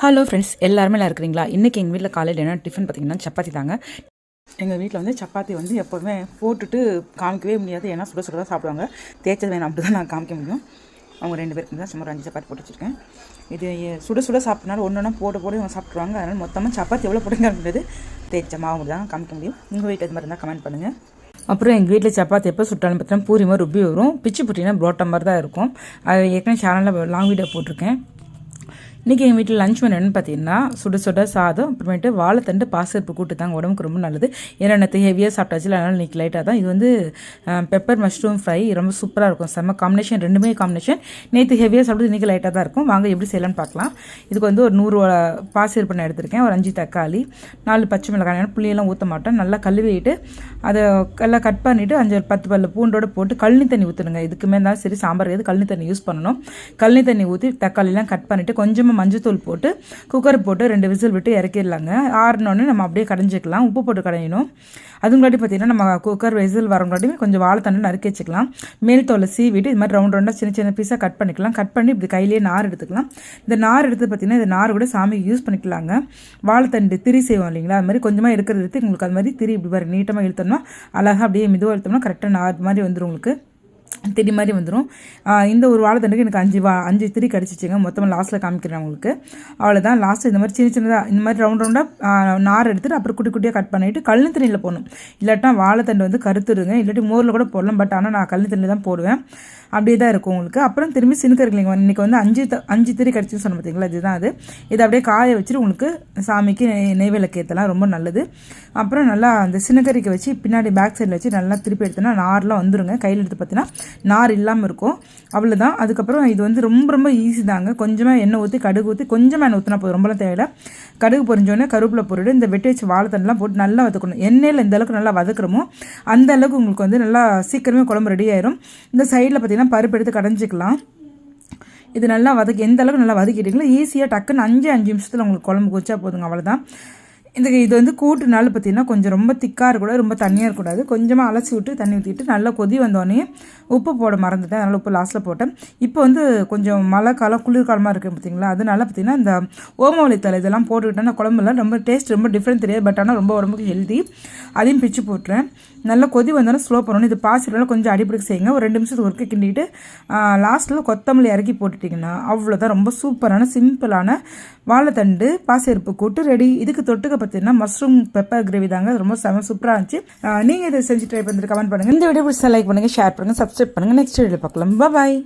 Hello friends எல்லாருமே நல்லா இருக்கிறீங்களா? இன்றைக்கி எங்கள் வீட்டில் காலையில் என்ன டிஃபன் பார்த்தீங்கன்னா சப்பாத்தி தாங்க. எங்கள் வீட்டில் வந்து சப்பாத்தி வந்து எப்போவுமே போட்டுட்டு காமிக்கவே முடியாது. ஏன்னா சுட சுட தான் சாப்பிடுவாங்க. தேய்ச்சது வேணும். அப்படி தான் நான் காமிக்க முடியும். அவங்க ரெண்டு பேருக்கு தான் சும்மா ஒரு அஞ்சு சப்பாத்தி போட்டு வச்சுருக்கேன். இது சுட சுட சாப்பிட்டனால ஒன்று ஒன்றா போட்டு போட்டு இவங்க சாப்பிட்ருவாங்க அதனால் மொத்தமாக சப்பாத்தி எவ்வளோ போட்டுங்க அப்படின்றது தேய்ச்ச மாவு தான் காமிக்க முடியும். உங்கள் வீட்டில் இது மாதிரி இருந்தால் கமெண்ட் பண்ணுங்கள் அப்புறம் எங்கள் வீட்டில் சப்பாத்தி எப்போ சுட்டாலும் பார்த்தீங்கன்னா பூரி மாதிரி ருப்பி வரும். பிச்சு புட்டினா புரோட்டா மாதிரி தான் இருக்கும். அது ஏற்கனவே சேனலில் லாங் வீடியோ போட்டிருக்கேன். இன்றைக்கி எங்கள் வீட்டில் லஞ்ச் மெனு என்னன்னு பார்த்தீங்கன்னா சுட சுட சாதம் அப்புறமேட்டு வாழைத்தண்டு பாசிப்பருப்பு கூட்டு தாங்க உடம்புக்கு ரொம்ப நல்லது. ஏன்னா நேற்று ஹெவியாக சாப்பிட்டாச்சு. அதனால் இன்றைக்கி லைட்டாக தான். இது வந்து பெப்பர் மஷ்ரூம் ஃப்ரை ரொம்ப சூப்பராக இருக்கும். செம்ம காம்பினேஷன் ரெண்டுமே காம்பினேஷன் நேற்று ஹெவியாக சாப்பிட்டு இன்றைக்கி லைட்டாக தான் இருக்கும். வாங்க எப்படி செய்யலாம்னு பார்க்கலாம் இதுக்கு வந்து ஒரு நூறு பாசிப்பருப்பு நான் எடுத்திருக்கேன். ஒரு அஞ்சு தக்காளி நாலு பச்சை மிளகாய் புளியெல்லாம் ஊற்ற மாட்டேன். நல்லா கழுவிட்டு அதை எல்லாம் கட் பண்ணிவிட்டு அஞ்சு பத்து பல்லு பூண்டோடு போட்டு கழனி தண்ணி ஊற்றுனுங்க இதுக்குமே இருந்தாலும் சரி சாம்பார் எது கழனி தண்ணி யூஸ் பண்ணணும்? கழனி தண்ணி ஊற்றி தக்காளிலாம் கட் பண்ணிவிட்டு கொஞ்சமாக மஞ்சத்தூள் போட்டு குக்கர் போட்டு ரெண்டு விசில் விட்டு இறக்கிடலாங்க. ஆறினோடனே நம்ம அப்படியே கடைஞ்சிக்கலாம். உப்பு போட்டு கடையணும். அது பார்த்தீங்கன்னா நம்ம குக்கர் விசில் வர கொஞ்சம் வாழைத்தண்டு நறுக்கி வச்சுக்கலாம். மேல் தோலை சீவிட்டு இது மாதிரி ரவுண்ட் ரவுண்டாக சின்ன சின்ன பீஸாக கட் பண்ணிக்கலாம். கட் பண்ணி இப்படி கையிலேயே நார் எடுத்துக்கலாம். இந்த நார் எடுத்து பார்த்தீங்கன்னா இந்த நார் கூட சாமிக்கு யூஸ் பண்ணிக்கலாங்க. வாழைத்தண்டு திரி செய்வோம் இல்லைங்களா? அது மாதிரி கொஞ்சமாக எடுக்கிறது எடுத்து உங்களுக்கு அது மாதிரி திரி இப்படி பாருங்க நீட்டமாக இழுத்தோம்னா அழகாக அப்படியே மெதுவாக இழுத்தோம்னா கரெக்டாக நார் மாதிரி வந்துடும் உங்களுக்கு. திரி மாதிரி வந்துடும் இந்த ஒரு வாழைத்தண்டுக்கு எனக்கு அஞ்சு வா அஞ்சு திரி கிடச்சிச்சிங்க. மொத்தமாக லாஸ்ட்டில் காமிக்கிறேன் உங்களுக்கு. அவ்வளோதான் லாஸ்ட்டு இந்த மாதிரி சின்ன சின்னதாக இந்த மாதிரி ரவுண்ட் ரவுண்டாக நார் எடுத்துகிட்டு அப்புறம் குட்டி குட்டியாக கட் பண்ணிவிட்டு கல்லு தண்ணியில் போடணும். இல்லாட்டா வாழைத்தண்டு வந்து கருத்துருங்க. இல்லாட்டி மோரில் கூட போடலாம். பட் ஆனால் நான் கழுனி தண்ணியில் தான் போடுவேன். அப்படியே தான் இருக்கும் உங்களுக்கு. அப்புறம் திரும்பி சினுக்கருக்கலைங்க இன்றைக்கி வந்து அஞ்சு த- அஞ்சு திரி கிடச்சின்னு சொன்ன பார்த்தீங்களா இதுதான் அது. இதை அப்படியே காய வச்சுட்டு உங்களுக்கு சாமிக்கு நெய் விளக்கு ஏற்றலாம் ரொம்ப நல்லது. அப்புறம் நல்லா அந்த சின்னக்கறிக்கு வச்சு பின்னாடி பேக் சைடில் வச்சு நல்லா திருப்பி எடுத்தோன்னா நார்லாம் வந்துருங்க. கையில் எடுத்து பார்த்தீங்கன்னா நார் இல்லாமல் இருக்கும். அவ்வளோதான் அதுக்கப்புறம் இது வந்து ரொம்ப ரொம்ப ஈஸி தாங்க. கொஞ்சமாக எண்ணெய் ஊற்றி கடுகு ஊற்றி கொஞ்சமாக எண்ணெய் ஊற்றினா போதும். ரொம்பலாம் தேவையில்ல. கடுகு பொரிஞ்சோடனே கருவேப்பிலை போட்டுட்டு இந்த வெட்டி வச்சு வாழைத்தண்டெலாம் போட்டு நல்லா வதக்கணும். எண்ணெயில் இந்த அளவுக்கு நல்லா வதக்குறோமோ அந்த அளவுக்கு உங்களுக்கு வந்து நல்லா சீக்கிரமே குழம்பு ரெடி ஆயிரும். இந்த சைடில் பார்த்தீங்கன்னா பருப்பு எடுத்து கடைஞ்சிக்கலாம். இது நல்லா வதக்கி எந்த அளவுக்கு நல்லா வதக்கிட்டீங்களோ ஈஸியாக டக்குன்னு அஞ்சு அஞ்சு நிமிஷத்தில் உங்களுக்கு குழம்பு வச்சா போதுங்க அவ்வளோதான் இந்த இது வந்து கூட்டுனால பார்த்தீங்கன்னா கொஞ்சம் ரொம்ப திக்காக இருக்கக்கூடாது ரொம்ப தண்ணியாக இருக்கக்கூடாது. கொஞ்சமாக அலசி விட்டு தண்ணி ஊற்றிட்டு நல்லா கொதி வந்தோடனே உப்பு போட மறந்துட்டேன். அதனால் உப்பு லாஸ்ட்டில் போட்டேன். இப்போ வந்து கொஞ்சம் மழை காலம் குளிர்காலமாக இருக்குது பார்த்தீங்களா? அதனால பார்த்தீங்கன்னா இந்த ஓமவழி தலை இதெல்லாம் போட்டுக்கிட்டேன்னா குழம்புலாம் ரொம்ப டேஸ்ட் ரொம்ப டிஃப்ரெண்ட் தெரியாது. பட் ஆனால் ரொம்ப உடம்புக்கு ஹெல்தி அதையும் பிச்சு போட்டுறேன். நல்லா கொதி வந்தோடனே ஸ்லோ பண்ணணும். இது பாசிட்டிவ்லாம் கொஞ்சம் அடிப்பிடிக்க செய்யுங்க. ஒரு ரெண்டு நிமிஷத்துக்கு ஒருக்க கிண்டிக்கிட்டு லாஸ்ட்டில் கொத்தமல்லி இறக்கி போட்டுட்டிங்கன்னா அவ்வளோதான் ரொம்ப சூப்பரான சிம்பிளான வாழைத்தண்டு பாசிப்பருப்பு கூட்டு ரெடி இதுக்கு தொட்டுக்க பார்த்தீங்கன்னா மஷ்ரூம் பெப்பர் கிரேவி தாங்க. அது ரொம்ப செம சூப்பராக இருந்துச்சு. நீங்கள் இதை செஞ்சு ட்ரை பண்ணிட்டு கமெண்ட் பண்ணுங்கள் இந்த வீடியோ பிடிச்சா லைக் பண்ணுங்கள் ஷேர் பண்ணுங்கள் சப்ஸ்கிரைப் பண்ணுங்கள் நெக்ஸ்ட் வீடியோ பார்க்கலாம். பாய்